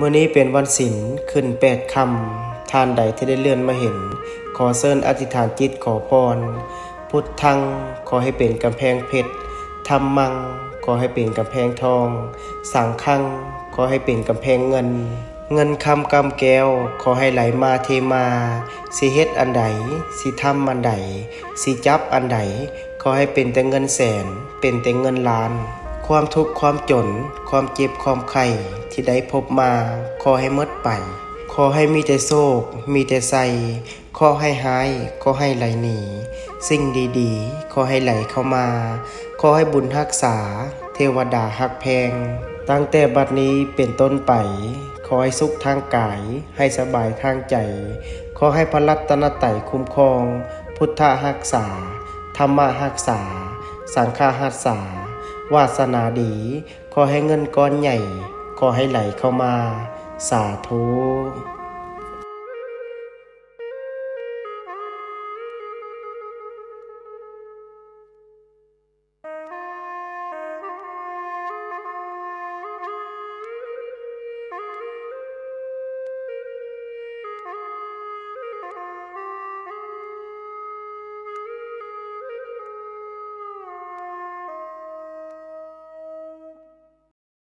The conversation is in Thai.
เมื่อนี้เป็นวันศิลขึ้นแปดคำทานใดที่ได้เลื่อนมาเห็น ขอเซิญอธิษฐานจิตขอพร พุทธังขอให้เป็นกำแพงเพชรธรรมัง ขอให้เป็นกำแพงทอง สังฆังขอให้เป็นกำแพงเงิน เงินคำกำแก้ว ขอให้ไหลมาเทมาสิเฮ็ดอันใดสิทำอันใดสิจับอันใดขอให้เป็นแต่เงินแสน เป็นแต่เงินล้าน ความทุกข์ความจน ความเจ็บความไข้ที่ได้พบมา ขอให้หมดไป ขอให้มีแต่โศก มีแต่ใสขอให้หาย ขอให้ไหลหนี สิ่งดีๆ ขอให้ไหลเข้ามา ขอให้บุญรักษา เทวดาหักแพง ตั้งแต่บัดนี้เป็นต้นไป ขอให้สุขทางกาย ให้สบายทางใจ ขอให้พระรัตนตรัยคุ้มครอง พุทธรักษา ธรรมรักษา สังฆรักษา วาสนาดี ขอให้เงินก้อนใหญ่ ขอให้ไหลเข้ามา สาธุ